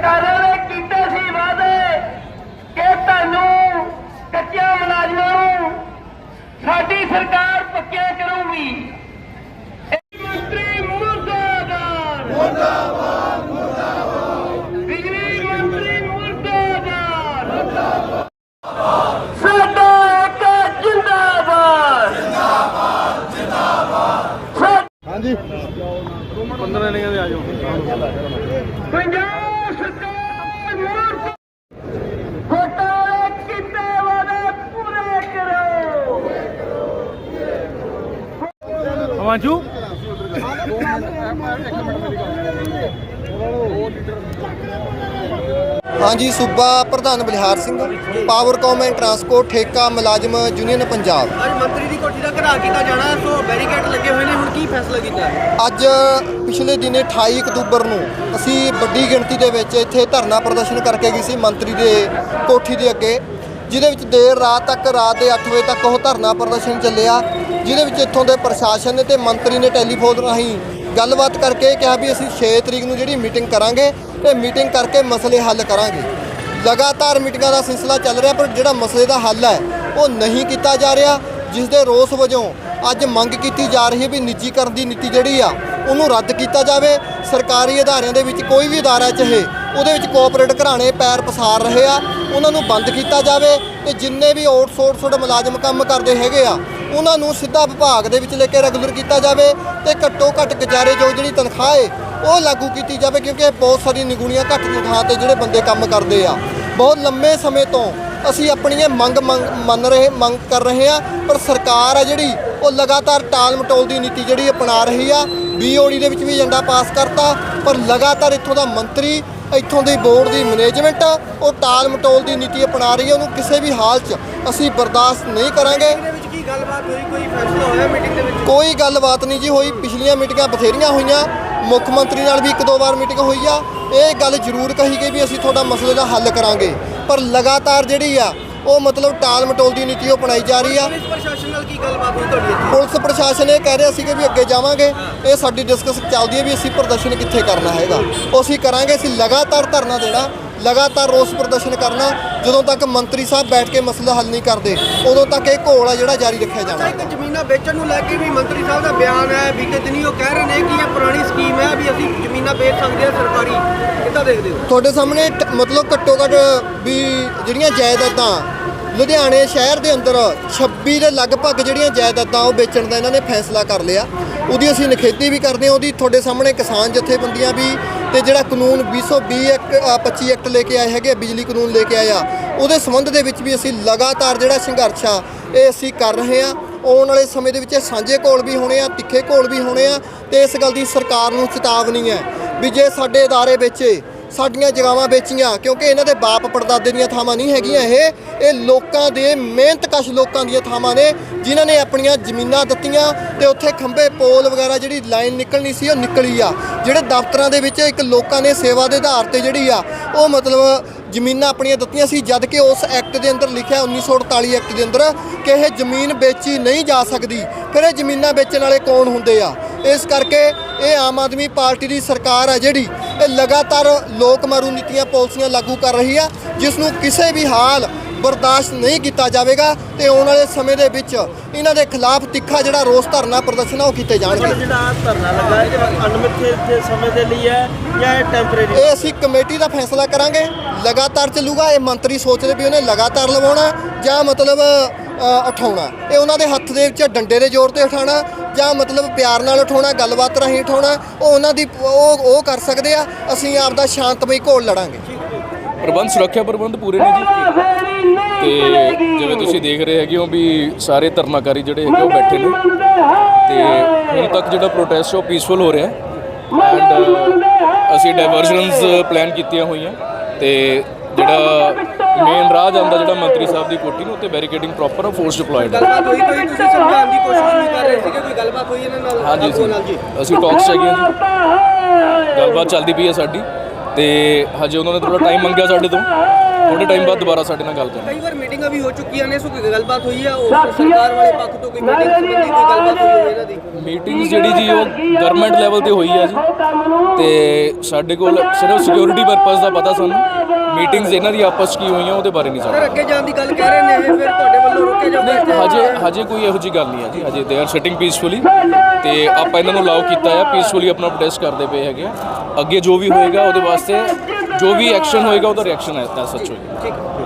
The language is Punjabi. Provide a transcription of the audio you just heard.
ਸਰਕਾਰਾਂ ਨੇ ਕੀਤੇ ਸੀ ਵਾਅਦੇ ਕਿ ਤੁਹਾਨੂੰ ਕੱਚਿਆਂ ਮੁਲਾਜ਼ਮਾਂ ਨੂੰ ਸਾਡੀ ਸਰਕਾਰ ਪੱਕਿਆ ਕਰੂਗੀ ਇਹ ਮੰਤਰੀ ਮੁਰਦਾਬਾਦ ਮੁਰਦਾਬਾਦ ਮੁਰਦਾਬਾਦ ਬਿਜਲੀ ਮੰਤਰੀ ਮੁਰਦਾਬਾਦ ਮੁਰਦਾਬਾਦ ਸਾਡਾ ਇੱਕ ਜਿੰਦਾਬਾਦ ਜਿੰਦਾਬਾਦ ਜਿੰਦਾਬਾਦ ਹਾਂਜੀ 15 ਨੇ ਕਹਿੰਦੇ ਆ ਜਾਓ ਪੰਜਾਬ ਸਰਕਾਰ ਮੁਰਦਾਬਾਦ ਘੋਟਾਲੇ ਕੀਤੇ ਵਾਅਦੇ ਪੂਰੇ ਕਰੋ ਹਵਾਂਜੂ ਹਾਂਜੀ ਸੂਬਾ ਪ੍ਰਧਾਨ ਬਲਿਹਾਰ ਸਿੰਘ ਪਾਵਰਕਾਮ ਐਂਡ ਟਰਾਂਸਪੋਰਟ ਠੇਕਾ ਮੁਲਾਜ਼ਮ ਯੂਨੀਅਨ ਪੰਜਾਬ। ਅੱਜ ਮੰਤਰੀ ਦੀ ਕੋਠੀ ਦਾ ਘਰਾ ਕੀਤਾ ਜਾਣਾ ਸੋ ਬੈਰੀਕੇਡ ਲੱਗੇ ਹੋਏ ਨੇ ਹੁਣ ਕੀ ਫੈਸਲਾ ਕੀਤਾ? ਹੈ? ਅੱਜ ਪਿਛਲੇ ਦਿਨੇ 28 ਅਕਤੂਬਰ ਨੂੰ ਅਸੀਂ ਵੱਡੀ ਗਿਣਤੀ ਦੇ ਵਿੱਚ ਇੱਥੇ ਧਰਨਾ ਪ੍ਰਦਰਸ਼ਨ ਕਰਕੇ ਗਏ ਸੀ ਮੰਤਰੀ ਦੇ ਕੋਠੀ ਦੇ ਅੱਗੇ ਜਿਹਦੇ ਵਿੱਚ ਦੇਰ ਰਾਤ ਤੱਕ ਰਾਤ ਦੇ 8 ਵਜੇ ਤੱਕ ਉਹ ਧਰਨਾ ਪ੍ਰਦਰਸ਼ਨ ਚੱਲਿਆ। ਜਿਹਦੇ ਵਿੱਚ ਇੱਥੋਂ ਦੇ ਪ੍ਰਸ਼ਾਸਨ ਨੇ ਤੇ ਮੰਤਰੀ ਨੇ ਟੈਲੀਫੋਨ ਰਾਹੀਂ ਗੱਲਬਾਤ ਕਰਕੇ ਕਿਹਾ ਵੀ ਅਸੀਂ 6 ਤਰੀਕ ਨੂੰ ਜਿਹੜੀ ਮੀਟਿੰਗ ਕਰਾਂਗੇ ਤੇ ਮੀਟਿੰਗ ਕਰਕੇ ਮਸਲੇ ਹੱਲ ਕਰਾਂਗੇ। ਲਗਾਤਾਰ ਮੀਟਿੰਗਾਂ ਦਾ ਸਿਲਸਿਲਾ ਚੱਲ ਰਿਹਾ, ਪਰ ਜਿਹੜਾ ਮਸਲੇ ਦਾ ਹੱਲ ਹੈ, ਉਹ ਨਹੀਂ ਕੀਤਾ ਜਾ ਰਿਹਾ, ਜਿਸ ਦੇ ਰੋਸ ਵਜੋਂ ਅੱਜ ਮੰਗ ਕੀਤੀ ਜਾ ਰਹੀ ਹੈ ਵੀ ਨਿੱਜੀਕਰਨ ਦੀ ਨੀਤੀ ਜਿਹੜੀ ਆ, ਉਹਨੂੰ ਰੱਦ ਕੀਤਾ ਜਾਵੇ। ਸਰਕਾਰੀ ਅਦਾਰਿਆਂ ਦੇ ਵਿੱਚ ਕੋਈ ਵੀ ਅਦਾਰਾ ਚਾਹੇ ਉਹਦੇ ਵਿੱਚ ਕੋਆਪਰੇਟ ਘਰਾਣੇ ਪੈਰ ਪਸਾਰ ਰਹੇ ਆ, ਉਹਨਾਂ ਨੂੰ ਬੰਦ ਕੀਤਾ ਜਾਵੇ ਤੇ ਜਿੰਨੇ ਵੀ ਆਊਟਸੋਰਸਡ ਮੁਲਾਜ਼ਮ ਕੰਮ ਕਰਦੇ ਹੈਗੇ ਆ, ਉਹਨਾਂ ਨੂੰ ਸਿੱਧਾ ਵਿਭਾਗ ਦੇ ਵਿੱਚ ਲੈ ਕੇ ਰੈਗੂਲਰ ਕੀਤਾ ਜਾਵੇ ਤੇ ਘੱਟੋ ਘੱਟ ਗੁਜ਼ਾਰੇਯੋਗ ਜਿਹੜੀ ਤਨਖਾਹ ਏ, ਉਹ ਲਾਗੂ ਕੀਤੀ ਜਾਵੇ ਕਿਉਂਕਿ ਬਹੁਤ ਸਾਰੀ ਨਿਗੁਣੀਆਂ ਘੱਟ ਤਨਖਾਹ ਤੇ ਜਿਹੜੇ ਬੰਦੇ ਕੰਮ ਕਰਦੇ ਆ। ਬਹੁਤ ਲੰਮੇ ਸਮੇਂ ਤੋਂ ਅਸੀਂ ਆਪਣੀ ਇਹ ਮੰਗ ਮੰਗ- ਮੰਨ ਰਹੇ, ਮੰਗ ਕਰ ਰਹੇ ਆ, ਪਰ ਸਰਕਾਰ ਆ ਜਿਹੜੀ, ਉਹ ਲਗਾਤਾਰ ਟਾਲ ਮਟੋਲ ਦੀ ਨੀਤੀ ਜਿਹੜੀ ਅਪਣਾ ਰਹੀ ਆ, ਬੀਓਡੀ ਦੇ ਵਿੱਚ ਵੀ ਏਜੰਡਾ ਪਾਸ ਕਰਤਾ, ਪਰ ਲਗਾਤਾਰ ਇੱਥੋਂ ਦਾ ਮੰਤਰੀ ਇੱਥੋਂ ਦੀ ਬੋਰਡ ਦੀ ਮੈਨੇਜਮੈਂਟ ਉਹ ਟਾਲ ਮਟੋਲ ਦੀ ਨੀਤੀ ਅਪਣਾ ਰਹੀ ਹੈ ਉਹਨੂੰ ਕਿਸੇ ਵੀ ਹਾਲ 'ਚ ਅਸੀਂ ਬਰਦਾਸ਼ਤ ਨਹੀਂ ਕਰਾਂਗੇ। ਕੋਈ ਗੱਲਬਾਤ ਨਹੀਂ ਜੀ ਹੋਈ। ਪਿਛਲੀਆਂ ਮੀਟਿੰਗਾਂ ਬਥੇਰੀਆਂ ਹੋਈਆਂ। ਮੁੱਖ ਮੰਤਰੀ ਨਾਲ ਵੀ ਇੱਕ ਦੋ ਵਾਰ ਮੀਟਿੰਗ ਹੋਈ ਆ। ਇਹ ਗੱਲ ਜ਼ਰੂਰ ਕਹੀ ਗਈ ਵੀ ਅਸੀਂ ਤੁਹਾਡਾ ਮਸਲੇ ਦਾ ਹੱਲ ਕਰਾਂਗੇ। ਪਰ ਲਗਾਤਾਰ ਜਿਹੜੀ ਆ ਉਹ ਮਤਲਬ ਟਾਲ ਮਟੋਲ ਦੀ ਨੀਤੀ ਉਹ ਅਪਣਾਈ ਜਾ ਰਹੀ ਆ। ਪੁਲਿਸ ਪ੍ਰਸ਼ਾਸਨ ਨਾਲ ਕੀ ਗੱਲਬਾਤ ਹੋਈ ਤੁਹਾਡੀ ਇੱਥੇ? ਪੁਲਿਸ ਪ੍ਰਸ਼ਾਸਨ ਇਹ ਕਹਿ ਰਿਹਾ ਸੀਗਾ ਵੀ ਅੱਗੇ ਜਾਵਾਂਗੇ। ਇਹ ਸਾਡੀ ਡਿਸਕਸ ਚੱਲਦੀ ਹੈ ਵੀ ਅਸੀਂ ਪ੍ਰਦਰਸ਼ਨ ਕਿੱਥੇ ਕਰਨਾ ਹੈਗਾ। ਉਹ ਅਸੀਂ ਕਰਾਂਗੇ ਅਸੀਂ ਲਗਾਤਾਰ ਧਰਨਾ ਦੇਣਾ। ਲਗਾਤਾਰ ਰੋਸ ਪ੍ਰਦਰਸ਼ਨ ਕਰਨਾ ਜਦੋਂ ਤੱਕ ਮੰਤਰੀ ਸਾਹਿਬ ਬੈਠ ਕੇ ਮਸਲਾ ਹੱਲ ਨਹੀਂ ਕਰਦੇ ਉਦੋਂ ਤੱਕ ਇਹ ਘੋਲ ਆ ਜਿਹੜਾ ਜਾਰੀ ਰੱਖਿਆ ਜਾਣਾ ਇੱਕ ਜ਼ਮੀਨਾਂ ਵੇਚਣ ਨੂੰ ਲੈ ਕੇ ਵੀ ਮੰਤਰੀ ਸਾਹਿਬ ਦਾ ਬਿਆਨ ਹੈ ਬੀਤੇ ਦਿਨੀ ਉਹ ਕਹਿ ਰਹੇ ਨੇ ਕਿ ਇਹ ਪੁਰਾਣੀ ਸਕੀਮ ਹੈ ਵੀ ਅਸੀਂ ਜ਼ਮੀਨਾਂ ਵੇਚ ਸਕਦੇ ਹਾਂ ਸਰਕਾਰੀ ਕਿੱਦਾਂ ਦੇਖਦੇ ਹੋ? ਤੁਹਾਡੇ ਸਾਹਮਣੇ ਮਤਲਬ ਘੱਟੋ ਘੱਟ ਵੀ ਜਿਹੜੀਆਂ ਜਾਇਦਾਦਾਂ ਲੁਧਿਆਣੇ ਸ਼ਹਿਰ ਦੇ ਅੰਦਰ 26 ਦੇ ਲਗਭਗ ਜਿਹੜੀਆਂ ਜਾਇਦਾਦਾਂ ਉਹ ਵੇਚਣ ਦਾ ਇਹਨਾਂ ਨੇ ਫੈਸਲਾ ਕਰ ਲਿਆ। ਉਹਦੀ ਅਸੀਂ ਨਿਖੇਧੀ ਵੀ ਕਰਦੇ ਹਾਂ ਉਹਦੀ ਤੁਹਾਡੇ ਸਾਹਮਣੇ ਕਿਸਾਨ ਜਥੇਬੰਦੀਆਂ ਵੀ ਤੇ ਜਿਹੜਾ ਕਾਨੂੰਨ 220 ਐਕਟ ਅ, 25 ਐਕਟ ਲੈ ਕੇ ਆਏ ਹੈਗੇ ਆ, ਬਿਜਲੀ ਕਾਨੂੰਨ ਲੈ ਕੇ ਆਏ ਆ ਉਹਦੇ ਸੰਬੰਧ ਦੇ ਵਿੱਚ ਵੀ ਅਸੀਂ ਲਗਾਤਾਰ ਜਿਹੜਾ ਸੰਘਰਸ਼ ਆ ਇਹ ਅਸੀਂ ਕਰ ਰਹੇ ਆ। ਆਉਣ ਵਾਲੇ ਸਮੇਂ ਦੇ ਵਿੱਚ ਇਹ ਸਾਂਝੇ ਕੋਲ ਵੀ ਹੋਣੇ ਆ ਤਿੱਖੇ ਕੋਲ ਵੀ ਹੋਣੇ ਆ ਤੇ ਇਸ ਗੱਲ ਦੀ ਸਰਕਾਰ ਨੂੰ ਚੇਤਾਵਨੀ ਹੈ ਵੀ ਜੇ ਸਾਡੇ ਅਦਾਰੇ ਵਿੱਚ ਸਾਡੀਆਂ ਜਗਾਵਾਂ ਵੇਚੀਆਂ, ਕਿਉਂਕਿ ਇਹਨਾਂ ਦੇ ਬਾਪ ਪੜਦਾਦੇ ਦੀਆਂ ਥਾਵਾਂ ਨਹੀਂ ਹੈਗੀਆਂ ਇਹ। ਇਹ ਲੋਕਾਂ ਦੇ ਮਿਹਨਤਕਸ਼ ਲੋਕਾਂ ਦੀਆਂ ਥਾਵਾਂ ਨੇ, ਜਿਨ੍ਹਾਂ ਨੇ ਆਪਣੀਆਂ ਜ਼ਮੀਨਾਂ ਦਿੱਤੀਆਂ ਤੇ ਉੱਥੇ ਖੰਭੇ, ਪੋਲ ਵਗੈਰਾ ਜਿਹੜੀ ਲਾਈਨ ਨਿਕਲਣੀ ਸੀ, ਉਹ ਨਿਕਲੀ ਆ। ਜਿਹੜੇ ਦਫ਼ਤਰਾਂ ਦੇ ਵਿੱਚ ਇੱਕ ਲੋਕਾਂ ਨੇ ਸੇਵਾ ਦੇ ਆਧਾਰ ਤੇ ਜਿਹੜੀ ਆ, ਉਹ ਮਤਲਬ ਜ਼ਮੀਨਾਂ ਆਪਣੀਆਂ ਦਿੱਤੀਆਂ ਸੀ, ਜਦ ਕਿ ਉਸ ਐਕਟ ਦੇ ਅੰਦਰ ਲਿਖਿਆ 1948 ਐਕਟ ਦੇ ਅੰਦਰ, ਕਿ ਇਹ ਜ਼ਮੀਨ ਵੇਚੀ ਨਹੀਂ ਜਾ ਸਕਦੀ। ਫਿਰ ਇਹ ਜ਼ਮੀਨਾਂ ਵੇਚਣ ਵਾਲੇ ਕੌਣ ਹੁੰਦੇ ਆ? ਇਸ ਕਰਕੇ ਇਹ ਆਮ ਆਦਮੀ ਪਾਰਟੀ ਦੀ ਸਰਕਾਰ ਆ ਜਿਹੜੀ ਇਹ ਲਗਾਤਾਰ ਲੋਕ ਮਾਰੂ ਨੀਤੀਆਂ ਪਾਲਿਸੀਆਂ ਲਾਗੂ ਕਰ ਰਹੀ ਆ ਜਿਸ ਨੂੰ ਕਿਸੇ ਵੀ ਹਾਲ ਬਰਦਾਸ਼ਤ ਨਹੀਂ ਕੀਤਾ ਜਾਵੇਗਾ ਤੇ ਆਉਣ ਵਾਲੇ ਸਮੇਂ ਦੇ ਵਿੱਚ ਇਹਨਾਂ ਦੇ ਖਿਲਾਫ ਤਿੱਖਾ ਜਿਹੜਾ ਰੋਸ ਧਰਨਾ ਪ੍ਰਦਰਸ਼ਨ ਉਹ ਕੀਤੇ ਜਾਣਗੇ। ਜਿਹੜਾ ਧਰਨਾ ਲੱਗਾ ਇਹ ਅਨਮਿੱਥੇ ਦੇ ਸਮੇਂ ਦੇ ਲਈ ਹੈ ਜਾਂ ਇਹ ਟੈਂਪਰੇਰੀ ਇਹ ਅਸੀਂ ਕਮੇਟੀ ਦਾ ਫੈਸਲਾ ਕਰਾਂਗੇ। ਲਗਾਤਾਰ ਚੱਲੂਗਾ ਇਹ ਮੰਤਰੀ ਸੋਚਦੇ ਵੀ ਉਹਨੇ ਲਗਾਤਾਰ ਲਵਾਉਣਾ ਜਾਂ ਮਤਲਬ ਉਠਾਉਣਾ। ਇਹ ਉਹਨਾਂ ਦੇ ਹੱਥ ਦੇ ਵਿੱਚ ਡੰਡੇ ਦੇ ਜ਼ੋਰ ਤੇ ਉਠਾਉਣਾ, ਜਾਂ ਮਤਲਬ ਪਿਆਰ ਨਾਲ ਉਠਾਉਣਾ, ਗੱਲਬਾਤ ਰਾਹੀਂ ਉਠਾਉਣਾ, ਉਹ ਉਹਨਾਂ ਦੀ, ਉਹ ਉਹ ਕਰ ਸਕਦੇ ਆ, ਅਸੀਂ ਆਪ ਦਾ ਸ਼ਾਂਤਮਈ ਘੋਲ ਲੜਾਂਗੇ। ਪ੍ਰਬੰਧ, ਸੁਰੱਖਿਆ ਪ੍ਰਬੰਧ ਪੂਰੇ ਨੇ ਜੀ। ਤੇ ਜਿਵੇਂ ਤੁਸੀਂ ਦੇਖ ਰਹੇ ਹੈਗੇ ਹੋ ਵੀ ਸਾਰੇ ਧਰਨਾਕਾਰੀ ਜਿਹੜੇ ਹੈਗੇ ਉਹ ਬੈਠੇ ਨੇ। ਤੇ ਹੁਣ ਤੱਕ ਜਿਹੜਾ ਪ੍ਰੋਟੈਸਟ ਉਹ ਪੀਸਫੁਲ ਹੋ ਰਿਹਾ ਐਂਡ ਅਸੀਂ ਡਾਇਵਰਜਨਸ ਪਲਾਨ ਕੀਤੀਆਂ ਹੋਈਆਂ। ਤੇ ਜਿਹੜਾ ਮੇਨ ਰਾਹ ਜਾਂਦਾ ਜਿਹੜਾ ਮੰਤਰੀ ਸਾਹਿਬ ਦੀ ਕੋਠੀ ਨੂੰ ਉੱਤੇ ਬੈਰੀਕੇਡਿੰਗ ਪ੍ਰੋਪਰ ਫੋਰਸ ਡਿਪਲੋਇਡ ਗੱਲਬਾਤ ਹੋਈ ਕੋਈ? ਤੁਸੀਂ ਸਮਝਾਉਣ ਦੀ ਕੋਸ਼ਿਸ਼ ਵੀ ਕਰ ਰਹੇ ਸੀਗੇ? ਕੋਈ ਗੱਲਬਾਤ ਹੋਈ ਇਹਨਾਂ ਨਾਲ? ਹਾਂਜੀ ਜੀ ਜੀ। ਅਸੀਂ ਟਾਕਸ ਹੈਗੇ ਹਾਂ। ਜੀ ਗੱਲਬਾਤ ਚੱਲਦੀ ਪਈ ਹੈ ਸਾਡੀ। ਤੇ ਹਜੇ ਉਹਨਾਂ ਨੇ ਥੋੜਾ ਟਾਈਮ ਮੰਗਿਆ ਸਾਡੇ ਤੋਂ। ਥੋੜੇ ਟਾਈਮ ਬਾਅਦ ਦੁਬਾਰਾ ਸਾਡੇ ਨਾਲ ਗੱਲ ਕਰਨਗੇ ਕਈ ਵਾਰ ਮੀਟਿੰਗਾਂ ਵੀ ਹੋ ਚੁੱਕੀਆਂ ਨੇ ਸੋ ਕੋਈ ਗੱਲਬਾਤ ਹੋਈ ਹੈ ਉਹ ਸਰਕਾਰ ਵਾਲੇ ਪੱਖ ਤੋਂ ਕੋਈ ਮੀਟਿੰਗ ਸੰਬੰਧੀ ਕੋਈ ਗੱਲਬਾਤ ਹੋਈ ਹੋਵੇ ਇਹਨਾਂ ਦੀ? ਮੀਟਿੰਗਸ ਜਿਹੜੀ ਜੀ ਉਹ ਗਵਰਨਮੈਂਟ ਲੈਵਲ ਤੇ ਹੋਈ ਆ ਜੀ। ਤੇ ਸਾਡੇ ਕੋਲ ਸਿਰਫ ਸਿਕਿਉਰਿਟੀ ਪਰਪਸ ਦਾ ਪਤਾ ਸਾਨੂੰ। ਮੀਟਿੰਗਸ ਇਹਨਾਂ ਦੀ ਆਪਸ 'ਚ ਕੀ ਹੋਈਆਂ ਉਹਦੇ ਬਾਰੇ ਨਹੀਂ ਸਰ ਸਾਨੂੰ ਅੱਗੇ ਜਾਣ ਦੀ ਗੱਲ ਕਹਿ ਰਹੇ ਨੇ ਇਹ ਫਿਰ ਤੁਹਾਡੇ ਵੱਲੋਂ ਨਹੀਂ ਇੱਥੇ? ਹਜੇ ਹਜੇ ਕੋਈ ਇਹੋ ਜੀ ਗੱਲ ਨਹੀਂ ਹੈ ਜੀ। ਹਜੇ ਦੇ ਆਰ ਸਿਟਿੰਗ ਪੀਸਫੁਲੀ ਤੇ ਆਪਾਂ ਇਹਨਾਂ ਨੂੰ ਅਲਾਉ ਕੀਤਾ ਆ ਪੀਸਫੁਲੀ ਆਪਣਾ ਪ੍ਰੋਟੈਸਟ ਕਰਦੇ ਪਏ ਹੈਗੇ ਆ। ਅੱਗੇ ਜੋ ਵੀ ਹੋਏਗਾ ਉਹਦੇ ਵਾਸਤੇ ਜੋ ਵੀ ਐਕਸ਼ਨ ਹੋਏਗਾ ਉਹਦਾ ਰਿਐਕਸ਼ਨ ਹੈ ਸੱਚ ਹੋਏਗਾ। ਠੀਕ ਹੈ